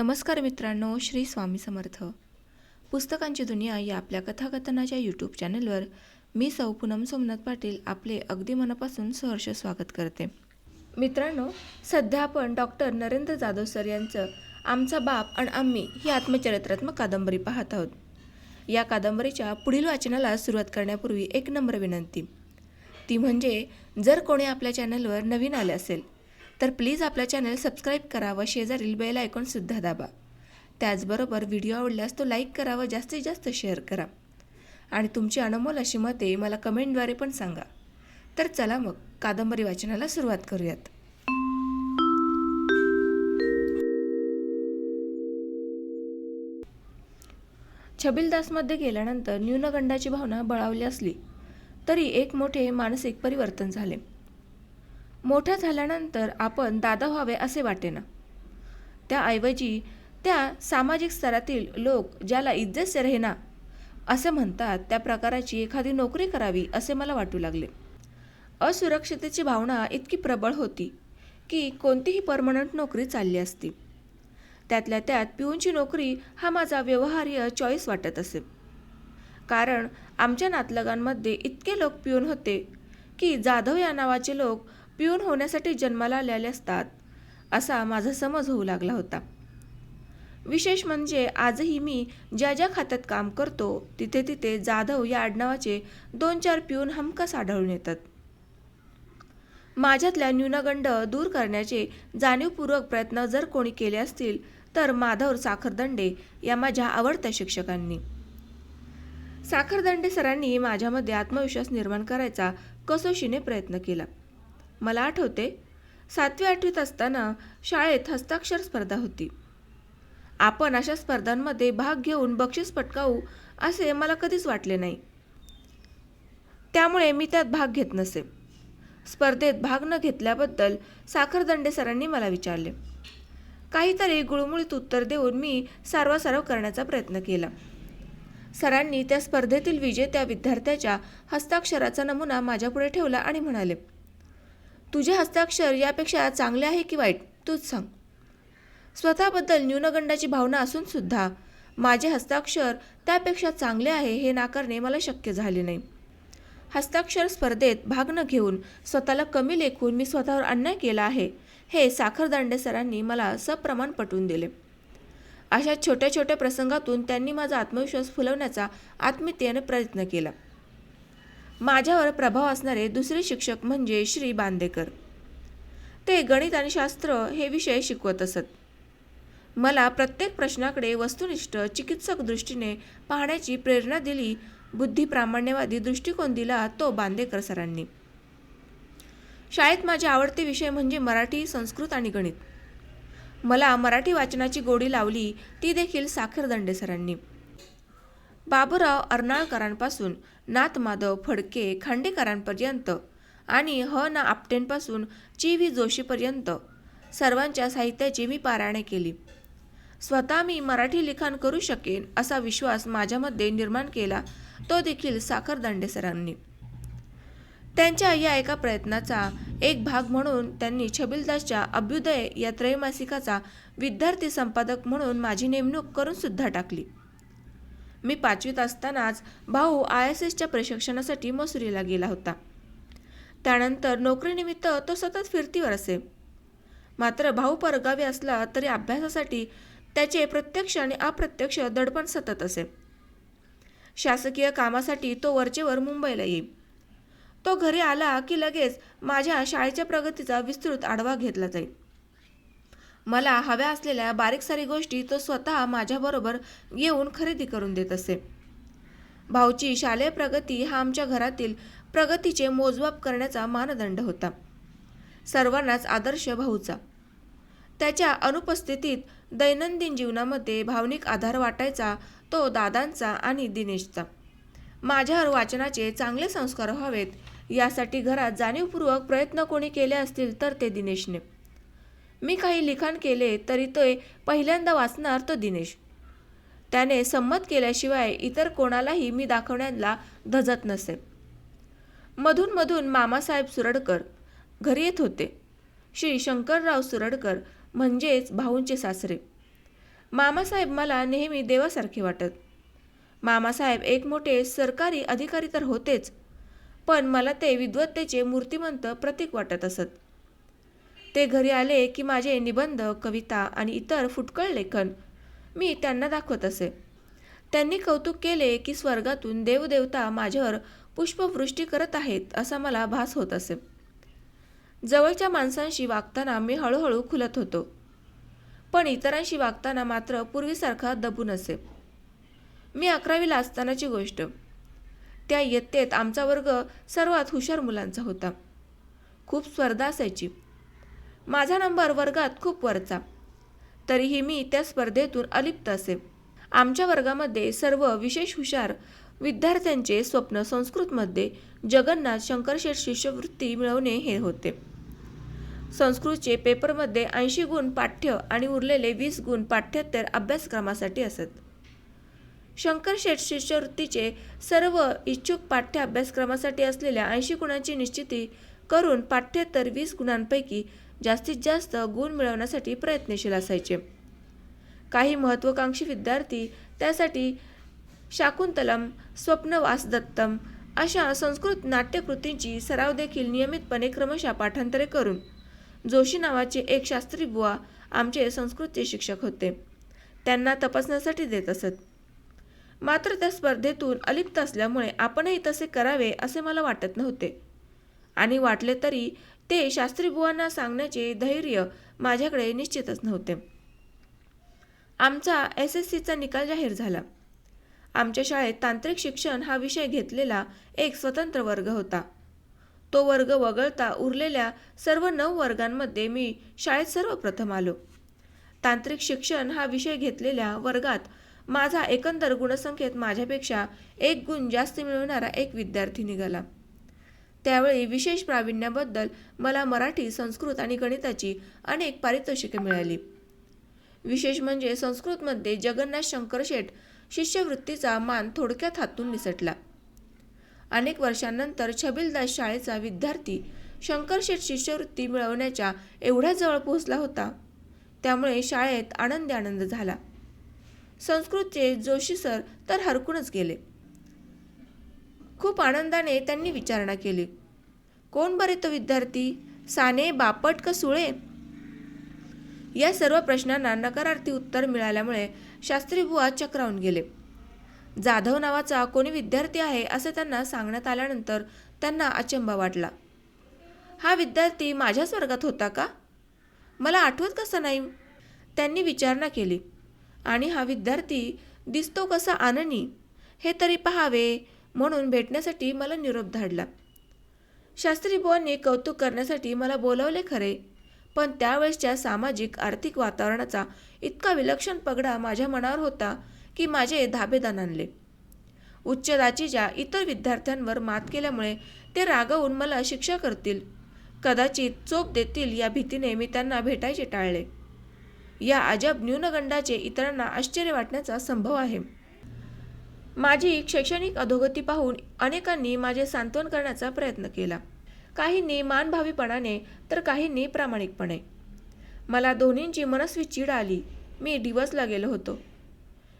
नमस्कार मित्रांनो श्री स्वामी समर्थ. पुस्तकांची दुनिया या आपल्या कथाकथनाच्या यूट्यूब चॅनलवर मी सौ पूनम सोमनाथ पाटील आपले अगदी मनापासून सहर्ष स्वागत करते. मित्रांनो सध्या आपण डॉक्टर नरेंद्र जाधव सर यांचं आमचा बाप आणि आम्ही ही आत्मचरित्रात्मक कादंबरी पाहत आहोत. या कादंबरीच्या पुढील वाचनाला सुरुवात करण्यापूर्वी एक नम्र विनंती. ती म्हणजे जर कोणी आपल्या चॅनलवर नवीन आले असेल तर प्लीज आपला चॅनल सबस्क्राईब करा व शेजारील बेल आयकॉनसुद्धा दाबा. त्याचबरोबर व्हिडिओ आवडल्यास तो लाईक करा व जास्तीत जास्त शेअर करा. आणि तुमची अनमोल अशी मते मला कमेंटद्वारे पण सांगा. तर चला मग कादंबरी वाचनाला सुरुवात करूयात. छबिलदासमध्ये गेल्यानंतर न्यूनगंडाची भावना बळावली असली तरी एक मोठे मानसिक परिवर्तन झाले. मोठ्या झाल्यानंतर आपण दादा व्हावे असे वाटेना. त्याऐवजी त्या सामाजिक स्तरातील लोक ज्याला इज्जत से रहेना असे म्हणतात त्या प्रकाराची एखादी नोकरी करावी असे मला वाटू लागले. असुरक्षितेची भावना इतकी प्रबळ होती की कोणतीही परमनंट नोकरी चालली असती. त्यातल्या त्यात पिऊनची नोकरी हा माझा व्यवहार्य चॉईस वाटत असे. कारण आमच्या नातलगांमध्ये इतके लोक पिऊन होते की जाधव या नावाचे लोक पिऊन होण्यासाठी जन्माला आलेले असतात असा माझा समज होऊ लागला होता. विशेष म्हणजे आजही मी ज्या ज्या खात्यात काम करतो तिथे तिथे जाधव या आडनावाचे दोन चार पिऊन हमखास आढळून येतात. माझ्यातल्या न्यूनगंड दूर करण्याचे जाणीवपूर्वक प्रयत्न जर कोणी केले असतील तर माधव साखरदंडे या माझ्या आवडत्या शिक्षकांनी. साखरदंडे सरांनी माझ्यामध्ये आत्मविश्वास निर्माण करायचा कसोशीने प्रयत्न केला. मला आठवते सातवी आठवीत असताना शाळेत हस्ताक्षर स्पर्धा होती. आपण अशा स्पर्धांमध्ये भाग घेऊन बक्षीस पटकावू असे मला कधीच वाटले नाही. त्यामुळे मी त्यात भाग घेत नसे. स्पर्धेत भाग न घेतल्याबद्दल साखरदंडे सरांनी मला विचारले. काहीतरी गुळमुळीत उत्तर देऊन मी सारवासारव करण्याचा प्रयत्न केला. सरांनी त्या स्पर्धेतील विजेत्या विद्यार्थ्याच्या हस्ताक्षराचा नमुना माझ्यापुढे ठेवला आणि म्हणाले तुझे हस्ताक्षर यापेक्षा चांगले आहे की वाईट? तूच सांग. स्वतःबद्दल न्यूनगंडाची भावना असून सुद्धा माझे हस्ताक्षर त्यापेक्षा चांगले आहे हे नाकारणे मला शक्य झाले नाही. हस्ताक्षर स्पर्धेत भाग न घेऊन स्वतःला कमी लेखून मी स्वतःवर अन्याय केला आहे हे साखरदांडे सरांनी मला सप्रमाण पटवून दिले. अशा छोट्या छोट्या प्रसंगातून त्यांनी माझा आत्मविश्वास फुलवण्याचा आत्मीयतेने प्रयत्न केला. माझ्यावर प्रभाव असणारे दुसरे शिक्षक म्हणजे श्री बांदेकर. ते गणित आणि शास्त्र हे विषय शिकवत असत. मला प्रत्येक प्रश्नाकडे वस्तुनिष्ठ चिकित्सक दृष्टीने पाहण्याची प्रेरणा दिली बुद्धी प्रामाण्यवादी दृष्टिकोन दिला तो बांदेकर सरांनी. शाळेत माझे आवडते विषय म्हणजे मराठी संस्कृत आणि गणित. मला मराठी वाचनाची गोडी लावली ती देखील साखरदंडे सरांनी. बाबूराव अर्नाळकरांपासून नाथ माधव फडके खांडेकरांपर्यंत आणि ह ना आपटेंपासून ची व्ही जोशीपर्यंत सर्वांच्या साहित्याची मी पारायणे केली. स्वतः मी मराठी लिखाण करू शकेन असा विश्वास माझ्यामध्ये निर्माण केला तो देखील साखर दांडेसरांनी त्यांच्या या एका प्रयत्नाचा एक भाग म्हणून त्यांनी छबिलदासच्या अभ्युदय या त्रैमासिकाचा विद्यार्थी संपादक म्हणून माझी नेमणूक करून सुद्धा टाकली. मी पाचवीत असतानाच भाऊ आय एस एसच्या प्रशिक्षणासाठी मसुरीला गेला होता. त्यानंतर नोकरीनिमित्त तो सतत फिरतीवर असे. मात्र भाऊ परगावी असला तरी अभ्यासासाठी त्याचे प्रत्यक्ष आणि अप्रत्यक्ष दडपण सतत असे. शासकीय कामासाठी तो वरचेवर मुंबईला येई तो घरी आला की लगेच माझ्या शाळेच्या प्रगतीचा विस्तृत आढावा घेतला जाईल. मला हव्या असलेल्या बारीक सारी गोष्टी तो स्वतः माझ्याबरोबर येऊन खरेदी करून देत असे. भाऊची शालेय प्रगती हा आमच्या घरातील प्रगतीचे मोजमाप करण्याचा मानदंड होता. सर्वांनाच आदर्श भाऊचा. त्याच्या अनुपस्थितीत दैनंदिन जीवनामध्ये भावनिक आधार वाटायचा तो दादांचा आणि दिनेशचा. माझ्यावर वाचनाचे चांगले संस्कार व्हावेत यासाठी घरात जाणीवपूर्वक प्रयत्न कोणी केले असतील तर ते दिनेशने. मी काही लिखाण केले तरी तो पहिल्यांदा वाचणार तो दिनेश. त्याने संमत केल्याशिवाय इतर कोणालाही मी दाखवण्याला धजत नसे. मधून मधून मामासाहेब सुरडकर घरी येत होते. श्री शंकरराव सुरडकर म्हणजेच भाऊंचे सासरे. मामासाहेब मला नेहमी देवासारखे वाटत. मामासाहेब एक मोठे सरकारी अधिकारी तर होतेच पण मला ते विद्वत्तेचे मूर्तिमंत प्रतीक वाटत असत. ते घरी आले की माझे निबंध कविता आणि इतर फुटकळ लेखन. मी त्यांना दाखवत असे. त्यांनी कौतुक केले की स्वर्गातून देवदेवता माझ्यावर पुष्पवृष्टी करत आहेत असा मला भास होत असे. जवळच्या माणसांशी वागताना मी हळूहळू खुलत होतो. पण इतरांशी वागताना मात्र पूर्वीसारखा दबून असे. मी अकरावीला असतानाची गोष्ट. त्या इयत्तेत आमचा वर्ग सर्वात हुशार मुलांचा होता. खूप स्पर्धा असायची. माझा नंबर वर्गात खूप वरचा. तरीही मी त्या स्पर्धेतून अलिप्त असे. आमच्या वर्गामध्ये सर्व विशेष हुशार विद्यार्थ्यांचे स्वप्न संस्कृतमध्ये जगन्नाथ शंकरशेठ शिष्यवृत्ती मिळवणे हे होते. संस्कृतचे पेपरमध्ये ऐंशी गुण पाठ्य आणि उरलेले वीस गुण पाठ्यत्तर अभ्यासक्रमासाठी असत. शंकरशेठ शिष्यवृत्तीचे सर्व इच्छुक पाठ्य अभ्यासक्रमासाठी असलेल्या ऐंशी गुणांची निश्चिती करून पाठ्यत्तर वीस गुणांपैकी जास्तीत जास्त गुण मिळवण्यासाठी प्रयत्नशील असायचे. काही महत्त्वाकांक्षी विद्यार्थी त्यासाठी शाकुंतलम स्वप्नवासदत्तम अशा संस्कृत नाट्यकृतींची सराव देखील नियमितपणे क्रमशः पाठांतरे करून जोशी नावाचे एक शास्त्री बुवा आमचे संस्कृतचे शिक्षक होते. त्यांना तपासण्यासाठी देत असत. मात्र त्या स्पर्धेतून अलिप्त असल्यामुळे आपणही तसे करावे असे मला वाटत नव्हते. आणि वाटले तरी ते शास्त्रीबुवांना सांगण्याचे धैर्य माझ्याकडे निश्चितच नव्हते. आमचा एस एस सीचा निकाल जाहीर झाला. आमच्या शाळेत तांत्रिक शिक्षण हा विषय घेतलेला एक स्वतंत्र वर्ग होता. तो वर्ग वगळता उरलेल्या सर्व नऊ वर्गांमध्ये मी शाळेत सर्वप्रथम आलो. तांत्रिक शिक्षण हा विषय घेतलेल्या वर्गात माझा एकंदर गुणसंख्येत माझ्यापेक्षा एक गुण जास्त मिळवणारा एक विद्यार्थी निघाला. त्यावेळी विशेष प्रावीण्याबद्दल मला मराठी संस्कृत आणि गणिताची अनेक पारितोषिके मिळाली. विशेष म्हणजे संस्कृतमध्ये जगन्नाथ शंकरशेठ शिष्यवृत्तीचा मान थोडक्यात हातून निसटला. अनेक वर्षांनंतर छबिलदास शाळेचा विद्यार्थी शंकरशेठ शिष्यवृत्ती मिळवण्याच्या एवढ्या जवळ पोहोचला होता त्यामुळे शाळेत आनंदी आनंद झाला. संस्कृतचे जोशी सर तर हरकूनच गेले. खूप आनंदाने त्यांनी विचारणा केली. कोण बरे तो विद्यार्थी? साने बापट का सुळे? या सर्व प्रश्नांना नकारार्थी उत्तर मिळाल्यामुळे शास्त्री बुवा चक्रावून गेले. जाधव नावाचा कोणी विद्यार्थी आहे असे त्यांना सांगण्यात आल्यानंतर त्यांना अचंबा वाटला. हा विद्यार्थी माझ्याच वर्गात होता का? मला आठवत कसं नाही? त्यांनी विचारणा केली. आणि हा विद्यार्थी दिसतो कसा आननी हे तरी पहावे. म्हणून भेटण्यासाठी मला निरोप धाडला. शास्त्री बुवांनी कौतुक करण्यासाठी मला बोलावले खरे पण त्यावेळेसच्या सामाजिक आर्थिक वातावरणाचा इतका विलक्षण पगडा माझ्या मनावर होता की माझे धाबेदान आणले. उच्च दाचीच्या इतर विद्यार्थ्यांवर मात केल्यामुळे ते रागवून मला शिक्षा करतील. कदाचित चोप देतील या भीतीने मी त्यांना भेटायचे टाळले. या अजब न्यूनगंडाचे इतरांना आश्चर्य वाटण्याचा संभव आहे. माझी शैक्षणिक अधोगती पाहून अनेकांनी माझे सांत्वन करण्याचा प्रयत्न केला. काहींनी मानभावीपणाने तर काहींनी प्रामाणिकपणे. मला दोन्हींची मनस्वी चीड आली. मी डिवसला गेलो होतो.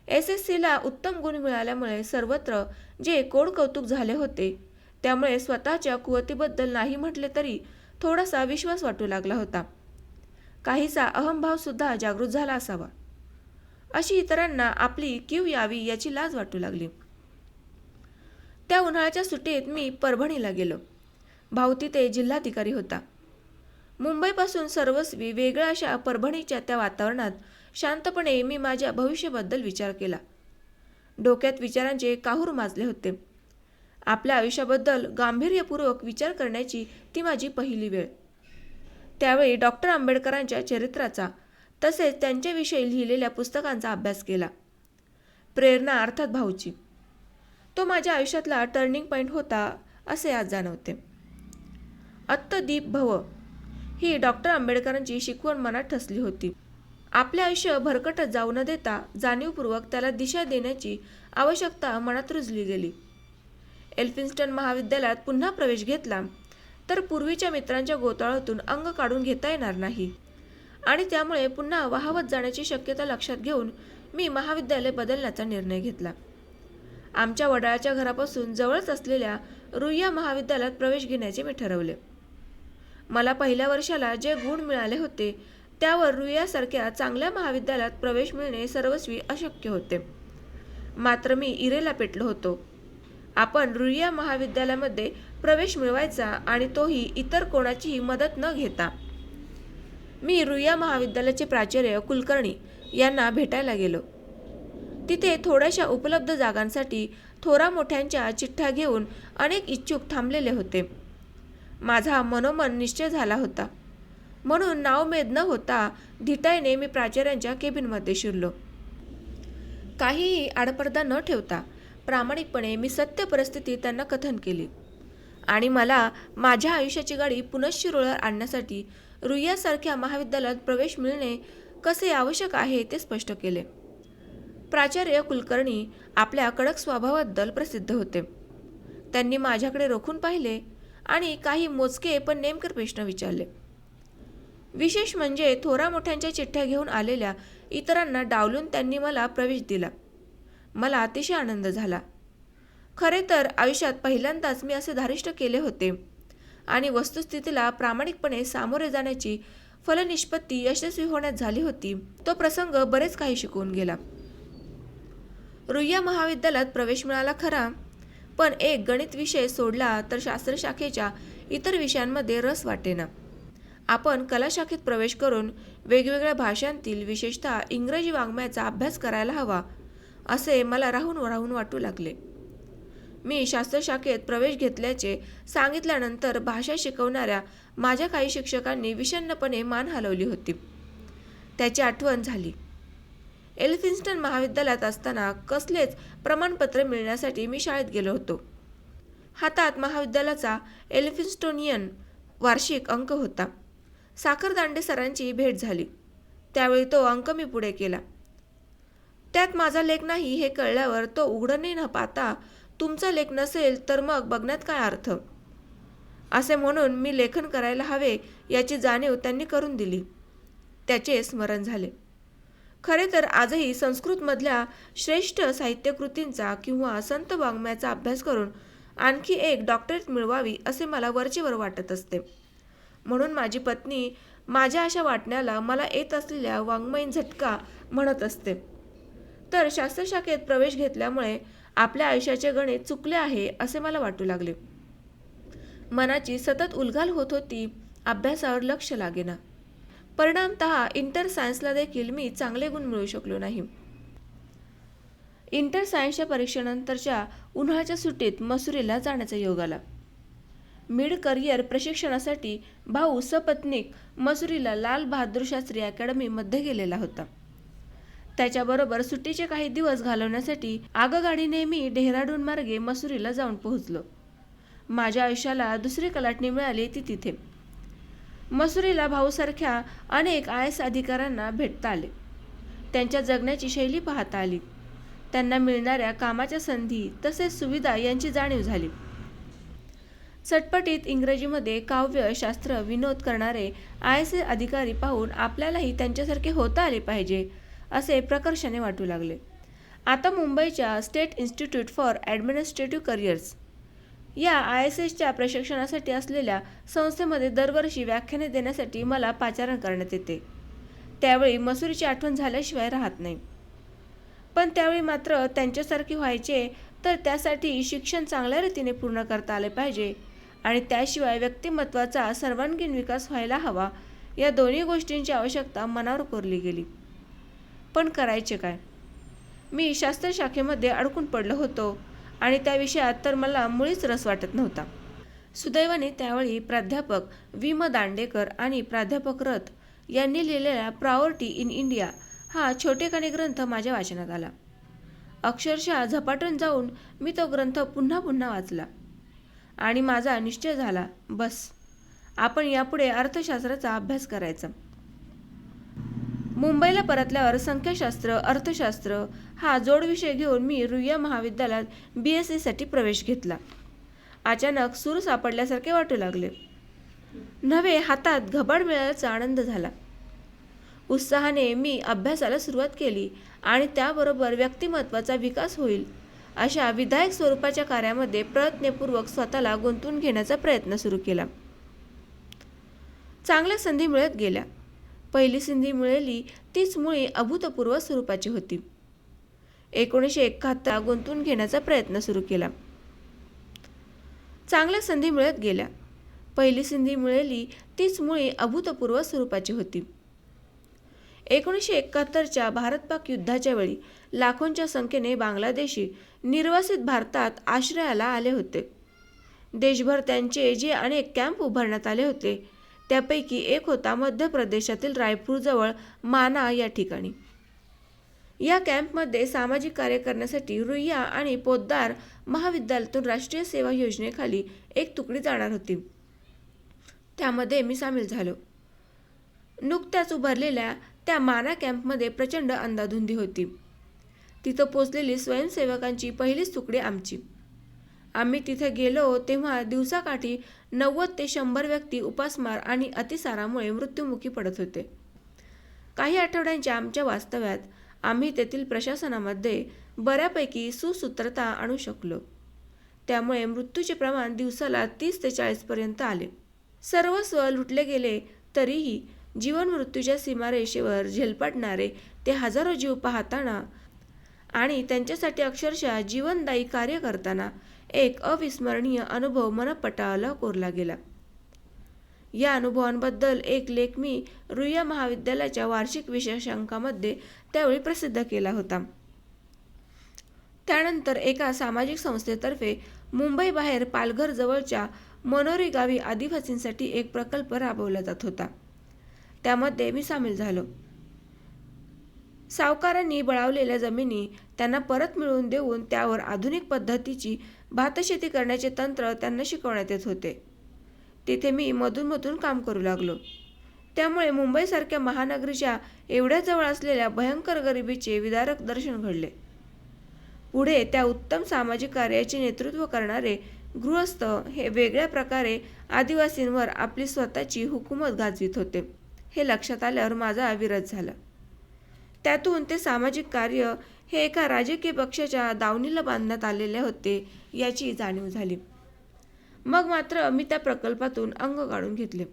एस एस सीला उत्तम गुण मिळाल्यामुळे सर्वत्र जे कोड कौतुक झाले होते त्यामुळे स्वतःच्या कुवतीबद्दल नाही म्हटले तरी थोडासा विश्वास वाटू लागला होता. काहीसा अहंभावसुद्धा जागृत झाला असावा. अशी इतरांना आपली कीव यावी याची लाज वाटू लागली. त्या उन्हाळ्याच्या सुट्टीत मी परभणीला गेलो. भाऊ तिथे जिल्हाधिकारी होता. मुंबईपासून सर्वस्वी वेगळ्या अशा परभणीच्या त्या वातावरणात शांतपणे मी माझ्या भविष्याबद्दल विचार केला. डोक्यात विचारांचे काहूर माजले होते. आपल्या आयुष्याबद्दल गांभीर्यपूर्वक विचार करण्याची ती माझी पहिली वेळ. त्यावेळी डॉक्टर आंबेडकरांच्या चरित्राचा तसेच त्यांच्याविषयी लिहिलेल्या पुस्तकांचा अभ्यास केला. प्रेरणा अर्थात भाऊची तो माझ्या आयुष्यातला टर्निंग पॉईंट होता असे आज जाणवते. अत्तदीप भव. ही डॉक्टर आंबेडकरांची शिकवण मनात ठसली होती. आपले आयुष्य भरकटत जाऊ न देता जाणीवपूर्वक त्याला दिशा देण्याची आवश्यकता मनात रुजली गेली. एल्फिन्स्टन महाविद्यालयात पुन्हा प्रवेश घेतला तर पूर्वीच्या मित्रांच्या गोताळातून अंग काढून घेता येणार नाही. आणि त्यामुळे पुन्हा वाहवत जाण्याची शक्यता लक्षात घेऊन मी महाविद्यालय बदलण्याचा निर्णय घेतला. आमच्या वडाळाच्या घरापासून जवळच असलेल्या रुईया महाविद्यालयात प्रवेश घेण्याचे मी ठरवले. मला पहिल्या वर्षाला जे गुण मिळाले होते त्यावर रुईयासारख्या चांगल्या महाविद्यालयात प्रवेश मिळणे सर्वस्वी अशक्य होते. मात्र मी इरेला पेटलो होतो. आपण रुईया महाविद्यालयामध्ये प्रवेश मिळवायचा आणि तोही इतर कोणाचीही मदत न घेता. मी रुईया महाविद्यालयाचे प्राचार्य कुलकर्णी यांना भेटायला गेलो. तिथे थोड्याशा उपलब्ध जागांसाठी थोरा मोठ्यांच्या चिठ्ठ्या घेऊन अनेक इच्छुक थांबलेले होते. माझा मनोमन निश्चय झाला होता. म्हणून नावमेद न होता धिटाईने मी प्राचार्यांच्या केबिनमध्ये शिरलो. काहीही आडपडदा न ठेवता प्रामाणिकपणे मी सत्य परिस्थिती त्यांना कथन केली. आणि मला माझ्या आयुष्याची गाडी पुनश्चिरोळावर आणण्यासाठी रुईयासारख्या महाविद्यालयात प्रवेश मिळणे कसे आवश्यक आहे ते स्पष्ट केले. प्राचार्य कुलकर्णी आपल्या कडक स्वभावाबद्दल प्रसिद्ध होते. त्यांनी माझ्याकडे रोखून पाहिले आणि काही मोजके पण नेमके प्रश्न विचारले. विशेष म्हणजे थोरा मोठ्यांच्या चिठ्ठ्या घेऊन आलेल्या इतरांना डावलून त्यांनी मला प्रवेश दिला. मला अतिशय आनंद झाला. खरे तर आयुष्यात पहिल्यांदाच मी असे धारिष्ट केले होते. आणि वस्तुस्थितीला प्रामाणिकपणे सामोरे जाण्याची फलनिष्पत्ती यशस्वी होण्यात झाली होती. तो प्रसंग बरेच काही शिकवून गेला. रुईया महाविद्यालयात प्रवेश मिळाला खरा पण एक गणित विषय सोडला तर शास्त्रशाखेच्या इतर विषयांमध्ये रस वाटेना. आपण कलाशाखेत प्रवेश करून वेगवेगळ्या भाषांतील विशेषतः इंग्रजी वाङ्मयाचा अभ्यास करायला हवा असे मला राहून राहून वाटू लागले. मी शास्त्रशाखेत प्रवेश घेतल्याचे सांगितल्यानंतर भाषा शिकवणाऱ्या माझ्या काही शिक्षकांनी विषण्णपणे मान हलवली होती. त्याची आठवण झाली. एल्फिन्स्टन महाविद्यालयात असताना कसलेच प्रमाणपत्र मिळण्यासाठी मी शाळेत गेलो होतो. हातात महाविद्यालयाचा एल्फिन्स्टोनियन वार्षिक अंक होता. साखरदांडे सरांची भेट झाली. त्यावेळी तो अंक मी पुढे केला. त्यात माझा लेख नाही हे कळल्यावर तो उघडणे न पाहता तुमचा लेख नसेल तर मग बघण्यात काय अर्थ? असे म्हणून मी लेखन करायला हवे याची जाणीव त्यांनी करून दिली. त्याचे स्मरण झाले. खरे तर आजही संस्कृतमधल्या श्रेष्ठ साहित्यकृतींचा किंवा संत वाङ्मयाचा अभ्यास करून आणखी एक डॉक्टरेट मिळवावी असे मला वरचेवर वाटत असते. म्हणून माझी पत्नी माझ्या अशा वाटण्याला मला येत असलेल्या वाङ्मयीन झटका म्हणत असते. तर शास्त्रशाखेत प्रवेश घेतल्यामुळे आपल्या आयुष्याचे गणित चुकले आहे असे मला वाटू लागले. मनाची सतत उलघाल होत होती अभ्यासावर लक्ष लागेना. परिणामत इंटर सायन्सला देखील मी चांगले गुण मिळू शकलो नाही. इंटर सायन्सच्या परीक्षेनंतरच्या उन्हाळ्याच्या सुट्टीत मसुरीला जाण्याचा योग आला. मिड करिअर प्रशिक्षणासाठी भाऊ सपत्नीक मसुरीला लाल बहादूर शास्त्री अकॅडमीमध्ये गेलेला होता. त्याच्याबरोबर सुट्टीचे काही दिवस घालवण्यासाठी आगगाडीने मी डेहराडून मार्गे मसुरीला जाऊन पोहोचलो. माझ्या आयुष्याला दुसरी कलाटणी मिळाली ती तिथे. मसुरीला भाऊसारख्या अनेक आय एस अधिकाऱ्यांना भेटता आले. त्यांच्या जगण्याची शैली पाहता आली. त्यांना मिळणाऱ्या कामाच्या संधी तसेच सुविधा यांची जाणीव झाली. चटपटीत इंग्रजीमध्ये काव्य शास्त्र विनोद करणारे आय एस अधिकारी पाहून आपल्यालाही त्यांच्यासारखे होता आले पाहिजे असे प्रकर्षाने वाटू लागले. आता मुंबईच्या state institute for administrative careers या आय एस एसच्या प्रशिक्षणासाठी असलेल्या संस्थेमध्ये दरवर्षी व्याख्याने देण्यासाठी मला पाचारण करण्यात येते. त्यावेळी मसुरीची आठवण झाल्याशिवाय राहत नाही. पण त्यावेळी मात्र त्यांच्यासारखे व्हायचे तर त्यासाठी शिक्षण चांगल्या रीतीने पूर्ण करता आले पाहिजे आणि त्याशिवाय व्यक्तिमत्वाचा सर्वांगीण विकास व्हायला हवा या दोन्ही गोष्टींची आवश्यकता मनावर कोरली गेली. पण करायचे काय? मी शास्त्रशाखेमध्ये अडकून पडलो होतो आणि त्या विषयात तर मला मुळीच रस वाटत नव्हता. सुदैवाने त्यावेळी प्राध्यापक वि म दांडेकर आणि प्राध्यापक रथ यांनी लिहिलेला प्रायोरिटी इन इंडिया हा छोटेखानी ग्रंथ माझ्या वाचनात आला. अक्षरशः झपाटून जाऊन मी तो ग्रंथ पुन्हा पुन्हा वाचला. आणि माझा निश्चय झाला बस. आपण यापुढे अर्थशास्त्राचा अभ्यास करायचा. मुंबईला परतल्यावर संख्याशास्त्र अर्थशास्त्र हा जोडविषय घेऊन मी रुईया महाविद्यालयात बी एस सीसाठी प्रवेश घेतला. अचानक सूर सापडल्यासारखे वाटू लागले. नव्हे हातात घबाड मिळाल्याचा आनंद झाला. उत्साहाने मी अभ्यासाला सुरुवात केली आणि त्याबरोबर व्यक्तिमत्वाचा विकास होईल अशा विधायक स्वरूपाच्या कार्यामध्ये प्रयत्नपूर्वक स्वतःला गुंतवून घेण्याचा प्रयत्न सुरू केला. चांगल्या संधी मिळत गेल्या. पहिली संधी मिळाली तीच मुळी अभूतपूर्व स्वरूपाची होती. एकोणीसशे एकाहत्तर गुंतवून घेण्याचा प्रयत्न सुरू केला. चांगल्या संधी मिळत गेल्या. पहिली संधी मिळाली तीच मुळी अभूतपूर्व स्वरूपाची होती. एकोणीसशे एकाहत्तरच्या भारत पाक युद्धाच्या वेळी लाखोंच्या संख्येने बांगलादेशी निर्वासित भारतात आश्रयाला आले होते. देशभर त्यांचे जे अनेक कॅम्प उभारण्यात आले होते त्यापैकी एक होता मध्य प्रदेशातील रायपूरजवळ माना या ठिकाणी. या कॅम्पमध्ये सामाजिक कार्य करण्यासाठी रुईया आणि पोद्दार महाविद्यालयातून राष्ट्रीय सेवा योजनेखाली एक तुकडी जाणार होती. त्यामध्ये मी सामील झालो. नुकत्याच उभारलेल्या त्या माना कॅम्पमध्ये प्रचंड अंदाधुंदी होती. तिथं पोचलेली स्वयंसेवकांची पहिलीच तुकडी आमची. आम्ही तिथे गेलो तेव्हा दिवसाकाठी नव्वद ते शंभर व्यक्ती उपासमार आणि अतिसारामुळे मृत्युमुखी पडत होते. काही आठवड्यांच्या आमच्या वास्तव्यात आम्ही तेथील प्रशासनामध्ये बऱ्यापैकी सुसूत्रता आणू शकलो. त्यामुळे मृत्यूचे प्रमाण दिवसाला तीस ते चाळीसपर्यंत आले. सर्वस्व लुटले गेले तरीही जीवन मृत्यूच्या सीमारेषेवर झेलपाटणारे ते हजारो जीव पाहताना आणि त्यांच्यासाठी अक्षरशः जीवनदायी कार्य करताना एक अविस्मरणीय अनुभव मनपटाला कोरला गेला. या अनुभवांबद्दल एक लेख मी रुईया महाविद्यालयाच्या वार्षिक विशेषांकामध्ये त्यावेळी प्रसिद्ध केला होता. त्यानंतर एका सामाजिक संस्थेतर्फे मुंबईबाहेर पालघर जवळच्या मनोरी गावी आदिवासींसाठी एक प्रकल्प राबवला जात होता. त्यामध्ये मी सामील झालो. सावकारांनी बळावलेल्या जमिनी त्यांना परत मिळवून देऊन त्यावर आधुनिक पद्धतीची भातशेती करण्याचे तंत्र त्यांना शिकवण्यात येत होते. तिथे मी मधूनमधून काम करू लागलो. त्यामुळे मुंबईसारख्या महानगरीच्या एवढ्या जवळ असलेल्या भयंकर गरिबीचे विदारक दर्शन घडले. पुढे त्या उत्तम सामाजिक कार्याचे नेतृत्व करणारे गृहस्थ हे वेगळ्या प्रकारे आदिवासींवर आपली स्वतःची हुकूमत गाजवित होते हे लक्षात आल्यावर माझा अविरत झाला. त्यातून ते सामाजिक कार्य हे एका राजकीय पक्षाच्या दावणीला बांधण्यात आलेले होते याची जाणीव झाली. मग मात्र मी त्या प्रकल्पातून अंग काढून घेतले.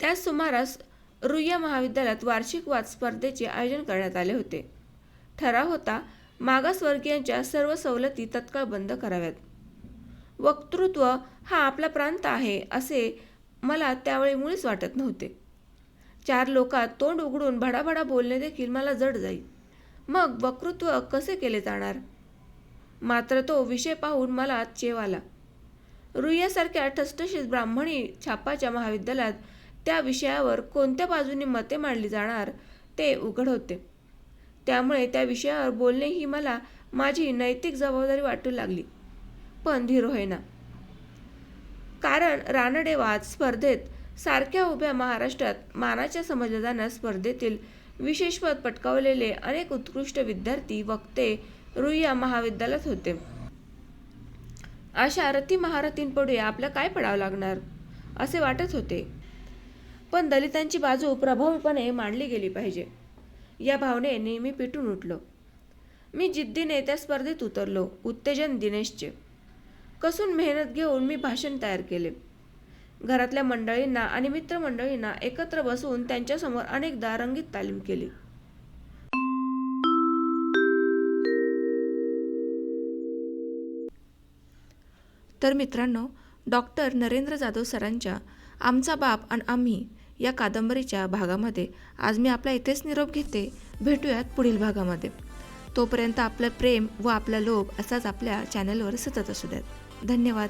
त्याच सुमारास रुईया महाविद्यालयात वार्षिक वाद स्पर्धेचे आयोजन करण्यात आले होते. ठराव होता मागासवर्गीयांच्या सर्व सवलती तत्काळ बंद कराव्यात. वक्तृत्व हा आपला प्रांत आहे असे मला त्यावेळी मुळीच वाटत नव्हते. चार लोकात तोंड उघडून भडाभडा बोलणे देखील मला जड जाईल मग वक्तृत्व कसे केले जाणार? मात्र तो विषय पाहून मला चेव आला. रुईयासारख्या ठसठशीत ब्राह्मणी छापाच्या महाविद्यालयात त्या विषयावर कोणत्या बाजूने मते मांडली जाणार ते उघड होते. त्यामुळे त्या विषयावर बोलणे ही मला माझी नैतिक जबाबदारी वाटू लागली. पण धीर होईना. कारण रानडेवाद स्पर्धेत सारख्या उभ्या महाराष्ट्रात मानाच्या समजल्या जाणाऱ्या स्पर्धेतील विशेष पद पटकावलेले अनेक उत्कृष्ट विद्यार्थी वक्ते रुईया महाविद्यालयात होते. अशा रती महारथींपुढे आपलं काय पडावं लागणार? असे वाटत होते. पण दलितांची बाजू प्रभावीपणे मांडली गेली पाहिजे. या भावनेने मी पिटून उठलो. मी जिद्दीने त्या स्पर्धेत उतरलो उत्तेजन दिनेशचे. कसून मेहनत घेऊन मी भाषण तयार केले. घरातल्या मंडळींना आणि मित्रमंडळींना एकत्र बसून त्यांच्यासमोर अनेकदा रंगीत तालीम केली. तर मित्रांनो डॉक्टर नरेंद्र जाधव सरांच्या आमचा बाप आणि आम्ही या कादंबरीच्या भागामध्ये आज मी आपला इथेच निरोप घेते. भेटूयात पुढील भागामध्ये. तोपर्यंत आपलं प्रेम व आपला लोभ असाच आपल्या चॅनलवर सतत असू द्यात. धन्यवाद.